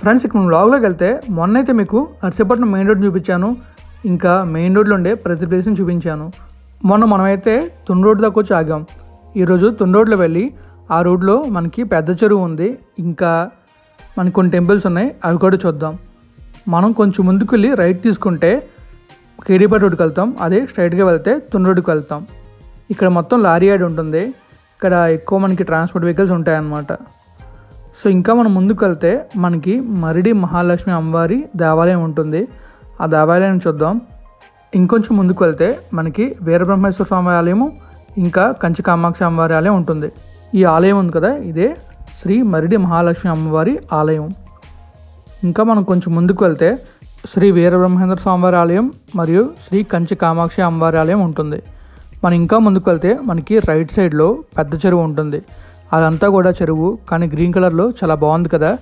Friends ఇక్కడ వ్లాగ్లోకి వెళ్తే మొన్న అయితే మీకు నర్సీపట్నం మెయిన్ రోడ్ చూపించాను. ఇంకా మెయిన్ రోడ్లో ఉండే ప్రతి ప్లేస్ని చూపించాను. మొన్న మనమైతే తున్ రోడ్ దాకా వచ్చి ఆగాం. ఈరోజు తున్ రోడ్లో వెళ్ళి ఆ రోడ్లో మనకి పెద్ద చెరువు ఉంది. ఇంకా మనకి కొన్ని టెంపుల్స్ ఉన్నాయి. అవి కూడా చూద్దాం. మనం కొంచెం ముందుకు వెళ్ళి రైట్ తీసుకుంటే కేడీపేట రోడ్కి వెళ్తాం. అదే స్ట్రైట్గా వెళ్తే తున్ రోడ్కి వెళ్తాం. ఇక్కడ మొత్తం లారీ యాడ్ ఉంటుంది. ఇక్కడ ఎక్కువ మనకి ట్రాన్స్పోర్ట్ వెహికల్స్ ఉంటాయన్నమాట. సో ఇంకా మనం ముందుకు వెళ్తే మనకి మరిడి మహాలక్ష్మి అమ్మవారి దేవాలయం ఉంటుంది. ఆ దేవాలయం చూద్దాం. ఇంకొంచెం ముందుకు వెళ్తే మనకి వీరబ్రహ్మేశ్వర స్వామి ఆలయము ఇంకా కంచి కామాక్షి అమ్మవారి ఆలయం ఉంటుంది. ఈ ఆలయం ఉంది కదా ఇదే శ్రీ మరిడి మహాలక్ష్మి అమ్మవారి ఆలయం. ఇంకా మనం కొంచెం ముందుకు వెళ్తే శ్రీ వీరబ్రహ్మేంద్ర స్వామివారి ఆలయం మరియు శ్రీ కంచి కామాక్షి అమ్మవారి ఆలయం ఉంటుంది. మనం ఇంకా ముందుకు వెళ్తే మనకి రైట్ సైడ్లో పెద్ద చెరువు ఉంటుంది. అదంతా కూడా చెరువు కానీ గ్రీన్ కలర్లో చాలా బాగుంది కదా.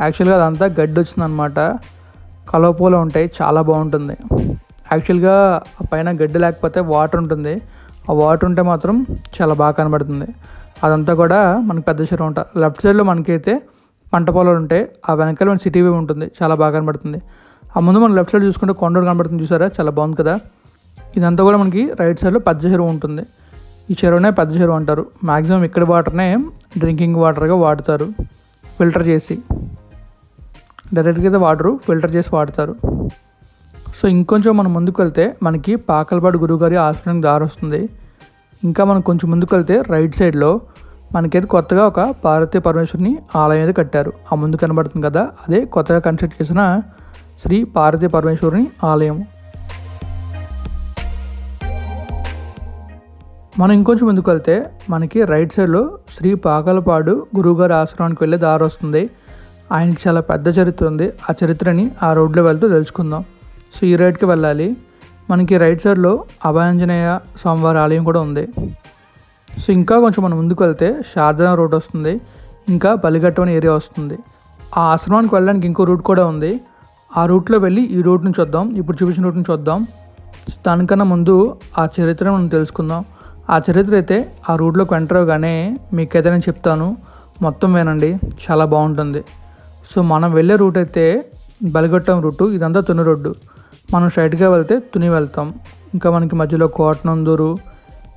యాక్చువల్గా అదంతా గడ్డి వచ్చిందనమాట కలవపూల ఉంటాయి చాలా బాగుంటుంది. యాక్చువల్గా ఆ పైన గడ్డి లేకపోతే వాటర్ ఉంటుంది. ఆ వాటర్ ఉంటే మాత్రం చాలా బాగా కనబడుతుంది. అదంతా కూడా మనకి పెద్ద చెరువు ఉంటుంది లెఫ్ట్ సైడ్లో మనకైతే పంట పొలాలు ఉంటాయి. ఆ వెనకాల మన సిటీ వ్యూ ఉంటుంది. చాలా బాగా కనబడుతుంది. ఆ ముందు మనం లెఫ్ట్ సైడ్ చూసుకుంటే కొండలు కనబడుతుంది చూసారా? చాలా బాగుంది కదా. ఇదంతా కూడా మనకి రైట్ సైడ్లో పెద్ద చెరువు ఉంటుంది. ఈ చెరువునే పెద్ద చెరువు అంటారు. మ్యాక్సిమం ఇక్కడ వాటర్నే డ్రింకింగ్ వాటర్గా వాడతారు. ఫిల్టర్ చేసి. డైరెక్ట్గా అయితే వాటరు ఫిల్టర్ చేసి వాడతారు. సో ఇంకొంచెం మనం ముందుకు వెళ్తే మనకి పాకలపాడు గురువుగారి ఆశ్రమం దారి వస్తుంది. ఇంకా మనం కొంచెం ముందుకు వెళ్తే రైట్ సైడ్లో మనకైతే కొత్తగా ఒక పార్వతీ పరమేశ్వరిని ఆలయం అయితే కట్టారు. ఆ ముందు కనబడుతుంది కదా అదే కొత్తగా కన్స్ట్రక్ట్ చేసిన శ్రీ పార్వతీ పరమేశ్వరుని ఆలయం. మనం ఇంకొంచెం ముందుకు వెళ్తే మనకి రైట్ సైడ్లో శ్రీ పాకలపాడు గురువుగారి ఆశ్రమానికి వెళ్ళే దారి వస్తుంది. ఆయనకి చాలా పెద్ద చరిత్ర ఉంది. ఆ చరిత్రని ఆ రోడ్లో వెళ్తూ తెలుసుకుందాం. సో ఈ రైట్కి వెళ్ళాలి. మనకి రైట్ సైడ్లో అభయాంజనేయ స్వామివారి ఆలయం కూడా ఉంది. సో ఇంకా కొంచెం మనం ముందుకు వెళ్తే శారదా రోడ్ వస్తుంది. ఇంకా బలిఘట్టం అనే ఏరియా వస్తుంది. ఆ ఆశ్రమానికి వెళ్ళడానికి ఇంకో రూట్ కూడా ఉంది. ఆ రూట్లో వెళ్ళి ఈ రూట్ నుంచి వద్దాం ఇప్పుడు చూపించిన రూట్ నుంచి వద్దాం దానికన్నా ముందు ఆ చరిత్ర మనం తెలుసుకుందాం. ఆ చరిత్ర అయితే ఆ రూట్లోకి ఎంటర్ అవగానే మీకైతే నేను చెప్తాను. మొత్తం వినండి. చాలా బాగుంటుంది. సో మనం వెళ్ళే రూట్ అయితే బలిగొట్టం రూటు. ఇదంతా తుని రోడ్డు. మనం స్ట్రైట్గా వెళ్తే తుని వెళ్తాం. ఇంకా మనకి మధ్యలో కోటనందూరు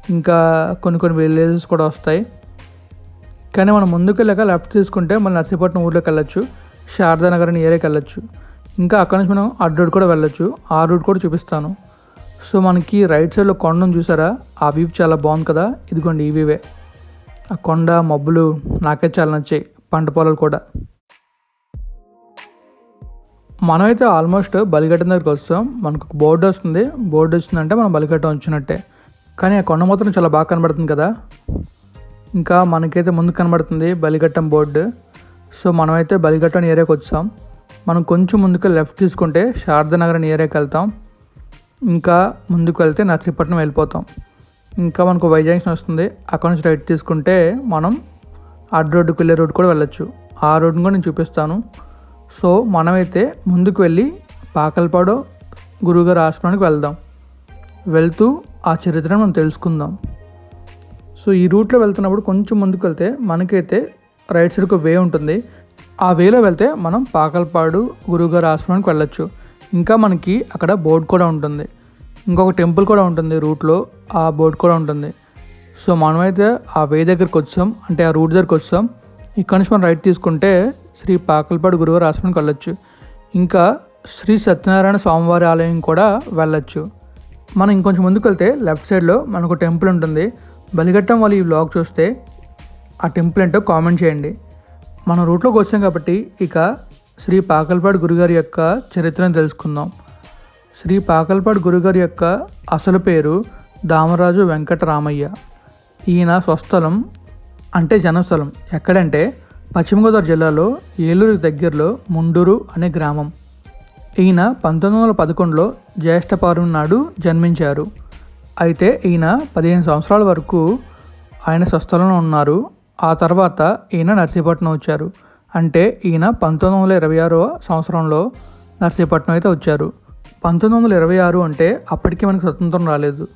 ఇంకా కొన్ని కొన్ని విలేజెస్ కూడా వస్తాయి. కానీ మనం ముందుకు వెళ్ళాక లెఫ్ట్ తీసుకుంటే మనం నర్సీపట్నం ఊర్లోకి వెళ్ళొచ్చు. శారదానగర్ అని ఏరియాకి వెళ్ళొచ్చు. ఇంకా అక్కడ నుంచి మనం అడ్డు కూడా వెళ్ళొచ్చు. ఆ రూట్ కూడా చూపిస్తాను. సో మనకి రైట్ సైడ్లో కొండను చూసారా? ఆ వ్యూ చాలా బాగుంది కదా? ఇదిగోండి ఈ వ్యూవే. ఆ కొండ మబ్బులు నాకైతే చాలా నచ్చాయి పంట పొలాలు కూడా. మనమైతే ఆల్మోస్ట్ బలిఘట్టం దగ్గరికి వస్తాం. మనకు ఒక బోర్డు వస్తుంది. బోర్డు వచ్చిందంటే మనం బలిఘట్టం వచ్చినట్టే. కానీ ఆ కొండ మాత్రం చాలా బాగా కనబడుతుంది కదా? ఇంకా మనకైతే ముందు కనబడుతుంది బలిఘట్టం బోర్డు. సో మనమైతే బలిఘట్టం ఏరియాకి వచ్చాం. మనం కొంచెం ముందుకు లెఫ్ట్ తీసుకుంటే శారదానగర్ అనే ఏరియాకి వెళ్తాం. ఇంకా ముందుకు వెళ్తే నర్సీపట్నం వెళ్ళిపోతాం. ఇంకా మనకు వైజాగ్షన్ వస్తుంది. అక్కడ నుంచి రైట్ తీసుకుంటే మనం అడ్ రోడ్డుకు వెళ్ళే రోడ్ కూడా వెళ్ళొచ్చు. ఆ రోడ్ని కూడా నేను చూపిస్తాను. సో మనమైతే ముందుకు వెళ్ళి పాకల్పాడు గురుగారు ఆశ్రమానికి వెళ్దాం. వెళ్తూ ఆ చరిత్రను మనం తెలుసుకుందాం. సో ఈ రూట్లో వెళ్తున్నప్పుడు కొంచెం ముందుకు వెళ్తే మనకైతే రైట్ సైడ్కి వే ఉంటుంది. ఆ వేలో వెళ్తే మనం పాకల్పాడు గురుగారు ఆశ్రమానికి వెళ్ళొచ్చు. ఇంకా మనకి అక్కడ బోర్డు కూడా ఉంటుంది. ఇంకొక టెంపుల్ కూడా ఉంటుంది రూట్లో ఆ బోర్డు కూడా ఉంటుంది. సో మనమైతే ఆ వే దగ్గరికి వచ్చాం అంటే ఆ రూట్ దగ్గరికి వచ్చాం. ఇక్కడ నుంచి మనం రైట్ తీసుకుంటే శ్రీ పాకల్పాడు గురువారి ఆశ్రమానికి వెళ్ళొచ్చు. ఇంకా శ్రీ సత్యనారాయణ స్వామివారి ఆలయం కూడా వెళ్ళొచ్చు. మనం ఇంకొంచెం ముందుకు వెళ్తే లెఫ్ట్ సైడ్లో మనకు టెంపుల్ ఉంటుంది. బలిగట్టం వాళ్ళు ఈ బ్లాగ్ చూస్తే ఆ టెంపుల్ ఏంటో కామెంట్ చేయండి. మనం రూట్లోకి వచ్చాం కాబట్టి ఇక శ్రీ పాకల్పాడు గురుగారి యొక్క చరిత్రను తెలుసుకుందాం. శ్రీ పాకల్పాడు గురుగారి యొక్క అసలు పేరు దామరాజు వెంకటరామయ్య. ఈయన స్వస్థలం అంటే జనస్థలం. ఎక్కడంటే పశ్చిమ గోదావరి జిల్లాలో ఏలూరు దగ్గరలో ముండూరు అనే గ్రామం. ఈయన పంతొమ్మిది వందల పదకొండులో జ్యేష్ఠ పౌర్ణమి నాడు జన్మించారు. అయితే ఈయన పదిహేను సంవత్సరాల వరకు ఆయన స్వస్థలంలో ఉన్నారు. ఆ తర్వాత ఈయన నర్సీపట్నం వచ్చారు. అంటే ఈయన పంతొమ్మిది వందల ఇరవై ఆరవ సంవత్సరంలో నర్సీపట్నం అయితే వచ్చారు. పంతొమ్మిది వందల ఇరవై ఆరు అంటే అప్పటికే మనకి స్వతంత్రం రాలేదు.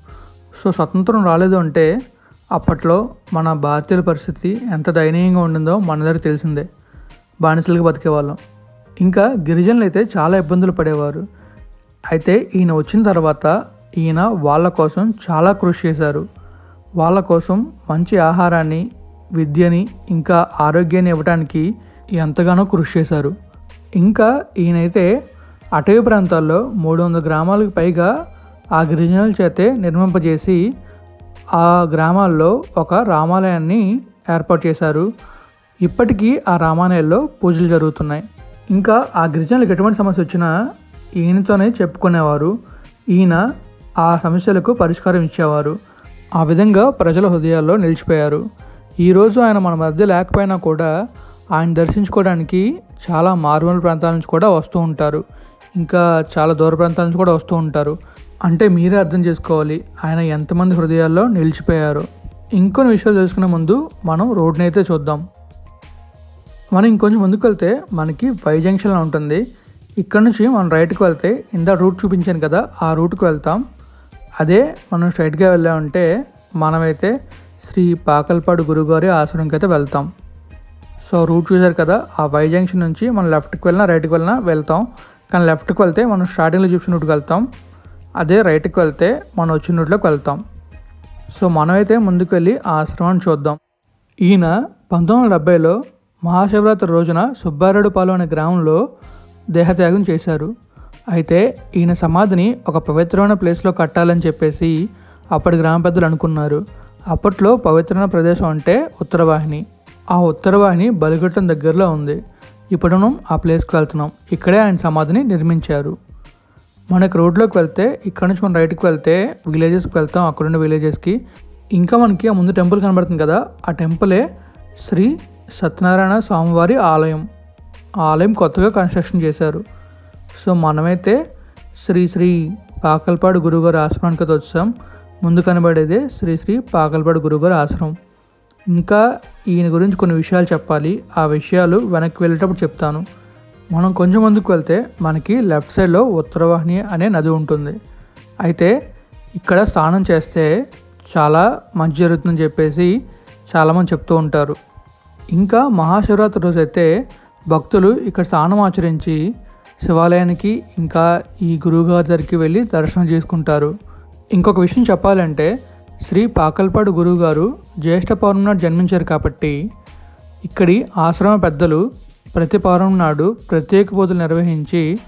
సో స్వతంత్రం రాలేదు అంటే అప్పట్లో మన భారతీయుల పరిస్థితి ఎంత దయనీయంగా ఉండిందో మనందరికీ తెలిసిందే. బానిసలుగా బతికేవాళ్ళం. ఇంకా గిరిజనులు అయితే చాలా ఇబ్బందులు పడేవారు. అయితే ఈయన వచ్చిన తర్వాత ఈయన వాళ్ళ కోసం చాలా కృషి చేశారు. వాళ్ళ కోసం మంచి ఆహారాన్ని విద్యని ఇంకా ఆరోగ్యాన్ని ఇవ్వడానికి ఎంతగానో కృషి చేశారు. ఇంకా ఈయనైతే అటవీ ప్రాంతాల్లో మూడు వందల గ్రామాలకు పైగా ఆ గిరిజనుల చేతే నిర్మింపజేసి ఆ గ్రామాల్లో ఒక రామాలయాన్ని ఏర్పాటు చేశారు. ఇప్పటికీ ఆ రామాలయాల్లో పూజలు జరుగుతున్నాయి. ఇంకా ఆ గిరిజనులకు ఎటువంటి సమస్య వచ్చినా ఈయనతోనే చెప్పుకునేవారు. ఈయన ఆ సమస్యలకు పరిష్కారం ఇచ్చేవారు. ఆ విధంగా ప్రజల హృదయాల్లో నిలిచిపోయారు. ఈరోజు ఆయన మన మధ్య లేకపోయినా కూడా ఆయన దర్శించుకోవడానికి చాలా మారుమూల ప్రాంతాల నుంచి కూడా వస్తూ ఉంటారు. ఇంకా చాలా దూర ప్రాంతాల నుంచి కూడా వస్తూ ఉంటారు. అంటే మీరే అర్థం చేసుకోవాలి. ఆయన ఎంతమంది హృదయాల్లో నిలిచిపోయారు. ఇంకొన్ని విషయాలు తెలుసుకునే ముందు మనం రోడ్ని అయితే చూద్దాం. మనం ఇంకొంచెం ముందుకు వెళ్తే మనకి వై జంక్షన్ ఉంటుంది. ఇక్కడ నుంచి మనం రైట్కి వెళ్తే ఇందా రూట్ చూపించాను కదా ఆ రూట్కి వెళ్తాం. అదే మనం స్ట్రైట్గా వెళ్ళామంటే మనమైతే శ్రీ పాకల్పాడు గురుగారి ఆశ్రమంకి అయితే వెళ్తాం. సో రూట్ చూశారు కదా ఆ వై జంక్షన్ నుంచి మనం లెఫ్ట్కి వెళ్ళినా రైట్కి వెళ్ళినా వెళ్తాం. కానీ లెఫ్ట్కి వెళ్తే మనం స్టార్టింగ్లో చూసిన రూట్కి వెళ్తాం. అదే రైట్కి వెళ్తే మనం వచ్చిన రూట్లోకి వెళ్తాం. సో మనమైతే ముందుకు వెళ్ళి ఆ ఆశ్రమాన్ని చూద్దాం. ఈయన పంతొమ్మిది వందల డెబ్బైలో మహాశివరాత్రి రోజున సుబ్బారెడ్డిపాలెం అనే గ్రామంలో దేహత్యాగం చేశారు. అయితే ఈయన సమాధిని ఒక పవిత్రమైన ప్లేస్లో కట్టాలని చెప్పేసి అప్పటి గ్రామ పెద్దలు అనుకున్నారు. అప్పట్లో పవిత్రమైన ప్రదేశం అంటే ఉత్తరవాహిని. ఆ ఉత్తరవాహిని బలిగొట్టం దగ్గరలో ఉంది. ఇప్పుడు మనం ఆ ప్లేస్కి వెళ్తున్నాం. ఇక్కడే ఆయన సమాధిని నిర్మించారు. మనకి రోడ్లోకి వెళ్తే ఇక్కడ నుంచి మనం రైట్కి వెళ్తే విలేజెస్కి వెళ్తాం అక్కడున్న విలేజెస్కి. ఇంకా మనకి ఆ ముందు టెంపుల్ కనబడుతుంది కదా ఆ టెంపులే శ్రీ సత్యనారాయణ స్వామివారి ఆలయం. ఆలయం కొత్తగా కన్స్ట్రక్షన్ చేశారు. సో మనమైతే శ్రీ శ్రీ పాకల్పాడు గురుగారు ఆశ్రమానికి వచ్చాం. ముందు కనబడేదే శ్రీ శ్రీ పాకల్పాడు గురుగారు ఆశ్రమం. ఇంకా ఈయన గురించి కొన్ని విషయాలు చెప్పాలి. ఆ విషయాలు వెనక్కి వెళ్ళేటప్పుడు చెప్తాను. మనం కొంచెం ముందుకు వెళ్తే మనకి లెఫ్ట్ సైడ్లో ఉత్తరవాహిని అనే నది ఉంటుంది. అయితే ఇక్కడ స్నానం చేస్తే చాలా మంచి జరుగుతుందని చెప్పేసి చాలామంది చెప్తూ ఉంటారు. ఇంకా మహాశివరాత్రి రోజు అయితే భక్తులు ఇక్కడ స్నానం ఆచరించి శివాలయానికి ఇంకా ఈ గురువుగారి దగ్గరికి వెళ్ళి దర్శనం చేసుకుంటారు. ఇంకొక విషయం చెప్పాలంటే శ్రీ పాకల్పాడు గురువుగారు జ్యేష్ఠ పౌర్ణమి నాడు జన్మించారు కాబట్టి ఇక్కడి ఆశ్రమ పెద్దలు ప్రతి పౌర్ణమి నాడు ప్రత్యేక పూజలు నిర్వహించి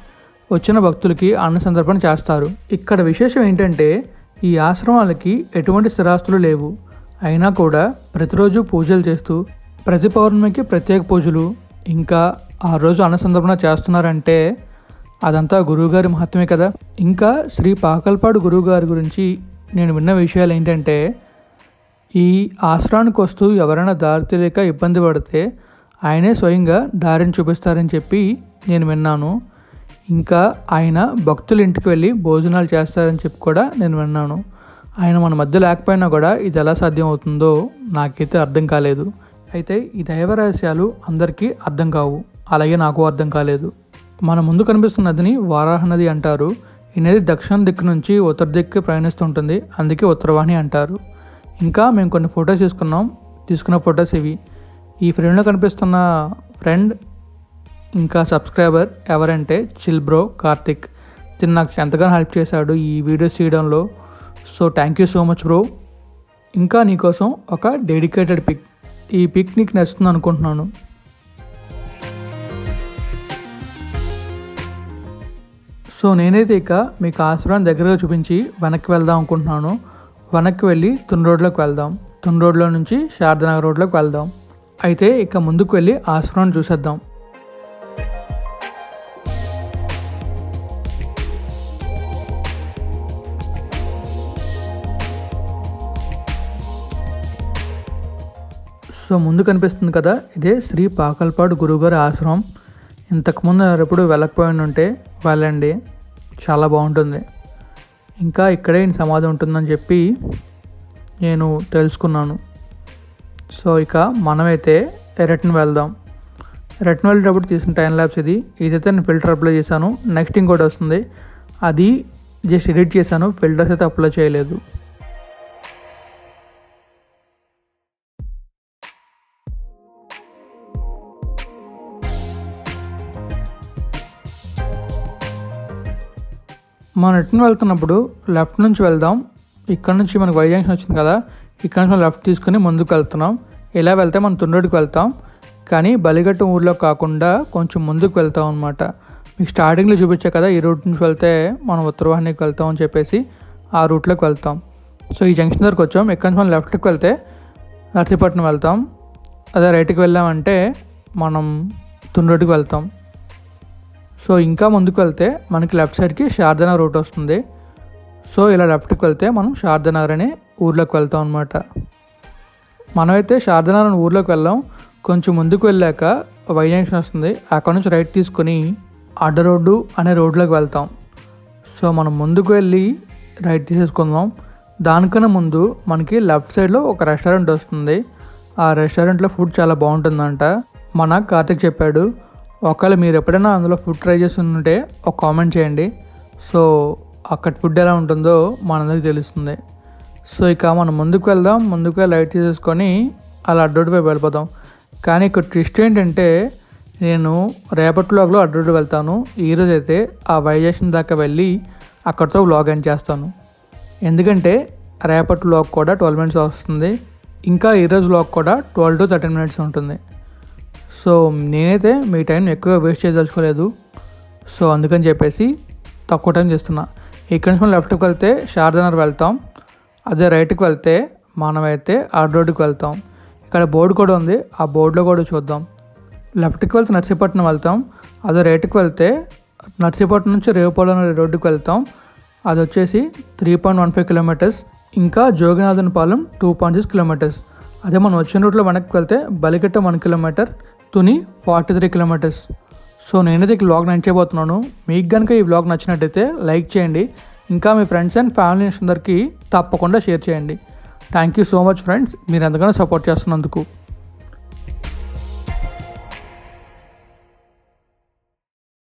వచ్చిన భక్తులకి అన్న సందర్పణ చేస్తారు. ఇక్కడ విశేషం ఏంటంటే ఈ ఆశ్రమాలకి ఎటువంటి స్థిరాస్తులు లేవు. అయినా కూడా ప్రతిరోజు పూజలు చేస్తూ ప్రతి పౌర్ణమికి ప్రత్యేక పూజలు ఇంకా ఆ రోజు అన్న సందర్భన చేస్తున్నారంటే అదంతా గురువుగారి మహత్వమే కదా. ఇంకా శ్రీ పాకల్పాడు గురువుగారి గురించి నేను విన్న విషయాలు ఏంటంటే ఈ ఆశ్రానికి వస్తూ ఎవరైనా దారి తెలియక ఇబ్బంది పడితే ఆయనే స్వయంగా దారిని చూపిస్తారని చెప్పి నేను విన్నాను. ఇంకా ఆయన భక్తుల ఇంటికి వెళ్ళి భోజనాలు చేస్తారని చెప్పి కూడా నేను విన్నాను. ఆయన మన మధ్య లేకపోయినా కూడా ఇది ఎలా సాధ్యం అవుతుందో నాకైతే అర్థం కాలేదు. అయితే ఈ దైవ రహస్యాలు అందరికీ అర్థం కావు. అలాగే నాకు అర్థం కాలేదు. మన ముందు కనిపిస్తున్న నదిని వారాహ నది అంటారు. ఈ నది దక్షిణ దిక్కు నుంచి ఉత్తర దిక్కు ప్రయాణిస్తుంటుంది. అందుకే ఉత్తరవాణి అంటారు. ఇంకా మేము కొన్ని ఫొటోస్ తీసుకున్నాం. తీసుకున్న ఫొటోస్ ఇవి. ఈ ఫ్రేమ్లో కనిపిస్తున్న ఫ్రెండ్ ఇంకా సబ్స్క్రైబర్ ఎవరంటే చిల్ బ్రో కార్తిక్. తిని నాకు ఎంతగానో హెల్ప్ చేశాడు ఈ వీడియోస్ చేయడంలో so thank you so much bro. ఇంకా నీకోసం ఒక డెడికేటెడ్ పిక్. ఈ పిక్ నీకు నచ్చుతుంది అనుకుంటున్నాను సో నేనైతే ఇక మీకు ఆశ్రమం దగ్గరగా చూపించి వెనక్కి వెళ్దాం అనుకుంటున్నాను. వెనక్కి వెళ్ళి తున్ రోడ్లోకి వెళ్దాం. తున్ రోడ్లో నుంచి శారదనగర్ రోడ్లోకి వెళ్దాం. అయితే ఇక ముందుకు వెళ్ళి ఆశ్రమం చూసేద్దాం. సో ముందు కనిపిస్తుంది కదా ఇదే శ్రీ పాకల్పాడు గురువుగారి ఆశ్రమం. ఇంతకుముందు ఎప్పుడు వెళ్ళకపోయి ఉంటే వెళ్ళండి. చాలా బాగుంటుంది. ఇంకా ఇక్కడే సమాధి ఉంటుందని చెప్పి నేను తెలుసుకున్నాను. సో ఇక మనమైతే రిటర్న్ వెళ్దాం. రిటర్న్ వెళ్ళేటప్పుడు తీసిన టైం ల్యాబ్స్ ఇది. ఇదైతే నేను ఫిల్టర్ అప్లై చేశాను. నెక్స్ట్ ఇంకోటి వస్తుంది. అది జస్ట్ ఎడిట్ చేశాను. ఫిల్టర్స్ అయితే అప్లై చేయలేదు. మనం రిటర్న్ వెళ్తున్నప్పుడు లెఫ్ట్ నుంచి వెళ్దాం. ఇక్కడ నుంచి మనకు వై జంక్షన్ వచ్చింది కదా. ఇక్కడ నుంచి మనం లెఫ్ట్ తీసుకుని ముందుకు వెళ్తున్నాం. ఇలా వెళ్తే మనం తుండ్రుడికి వెళ్తాం. కానీ బలిగట్టు ఊర్లో కాకుండా కొంచెం ముందుకు వెళ్తాం అనమాట మీకు స్టార్టింగ్లో చూపించా కదా ఈ రూట్ నుంచి వెళ్తే మనం ఉత్తరవాహినికి వెళ్తాం అని చెప్పేసి ఆ రూట్లోకి వెళ్తాం. సో ఈ జంక్షన్ దగ్గరకు వచ్చాం. ఇక్కడ నుంచి మనం లెఫ్ట్కి వెళ్తే నర్సీపట్నం వెళ్తాం. అదే రైట్కి వెళ్ళామంటే మనం తుండ్రుడికి వెళ్తాం. సో ఇంకా ముందుకు వెళ్తే మనకి లెఫ్ట్ సైడ్కి శారదానగర్ రూట్ వస్తుంది. సో ఇలా లెఫ్ట్కి వెళ్తే మనం శారదానగర్ అనే ఊర్లోకి వెళ్తాం అనమాట మనమైతే శారదానగర్ ఊర్లోకి వెళ్ళాం. కొంచెం ముందుకు వెళ్ళాక వై జంక్షన్ వస్తుంది. అక్కడ నుంచి రైట్ తీసుకొని అడ్డ రోడ్డు అనే రోడ్లోకి వెళ్తాం. సో మనం ముందుకు వెళ్ళి రైట్ తీసేసుకుందాం. దానికన్నా ముందు మనకి లెఫ్ట్ సైడ్లో ఒక రెస్టారెంట్ వస్తుంది. ఆ రెస్టారెంట్లో ఫుడ్ చాలా బాగుంటుందంట. మన కార్తిక్ చెప్పాడు ఒకవేళ మీరు ఎప్పుడైనా అందులో ఫుడ్ ట్రై చేసి ఉంటే ఒక కామెంట్ చేయండి. సో అక్కడ ఫుడ్ ఎలా ఉంటుందో మనందరికి తెలుస్తుంది. సో ఇక మనం ముందుకు వెళ్దాం. ముందుకు వెళ్ళి లైట్ తీసేసుకొని అలా అడ్డోటిపై వెళ్ళిపోతాం కానీ ఇక్కడ ట్విస్ట్ ఏంటంటే నేను రేపటి వ్లాగ్లో అడ్డోటి వెళ్తాను. ఈరోజు అయితే ఆ వైజేషన్ దాకా వెళ్ళి అక్కడితో వ్లాగ్ ఎండ్ చేస్తాను. ఎందుకంటే రేపటి వ్లాగ్ కూడా ట్వెల్వ్ మినిట్స్ వస్తుంది. ఇంకా ఈరోజు వ్లాగ్ కూడా ట్వెల్వ్ టు థర్టీన్ మినిట్స్ ఉంటుంది. సో నేనైతే మీ టైం ఎక్కువ వేస్ట్ చేయదలుచుకోలేదు. సో అందుకని చెప్పేసి తక్కువ టైం చేస్తున్నా. ఇక్కడ నుంచి మనం లెఫ్ట్కి వెళ్తే శారదానగర్ వెళ్తాం. అదే రైట్కి వెళ్తే మనమైతే ఆర్డ్ రోడ్డుకి వెళ్తాం. ఇక్కడ బోర్డు కూడా ఉంది. ఆ బోర్డులో కూడా చూద్దాం. లెఫ్ట్కి వెళ్తే నర్సీపట్నం వెళ్తాం. అదే రైట్కి వెళ్తే నర్సీపట్నం నుంచి రేవుపాలెం రోడ్డుకి వెళ్తాం. అది వచ్చేసి three point one five kilometres ఇంకా Joginathan Palem two point six kilometres అదే మనం వచ్చిన రూట్లో వెనక్కి వెళ్తే Baligatta one kilometre Tuni forty three kilometres. So నేనైతే ఈ వ్లాగ్ నచ్చబోతున్నాను మీకు కనుక ఈ వ్లాగ్ నచ్చినట్టయితే లైక్ చేయండి. ఇంకా మీ ఫ్రెండ్స్ అండ్ ఫ్యామిలీస్ అందరికీ తప్పకుండా షేర్ చేయండి. Thank you so much friends మీరు ఎంతగానో సపోర్ట్ చేస్తున్నందుకు.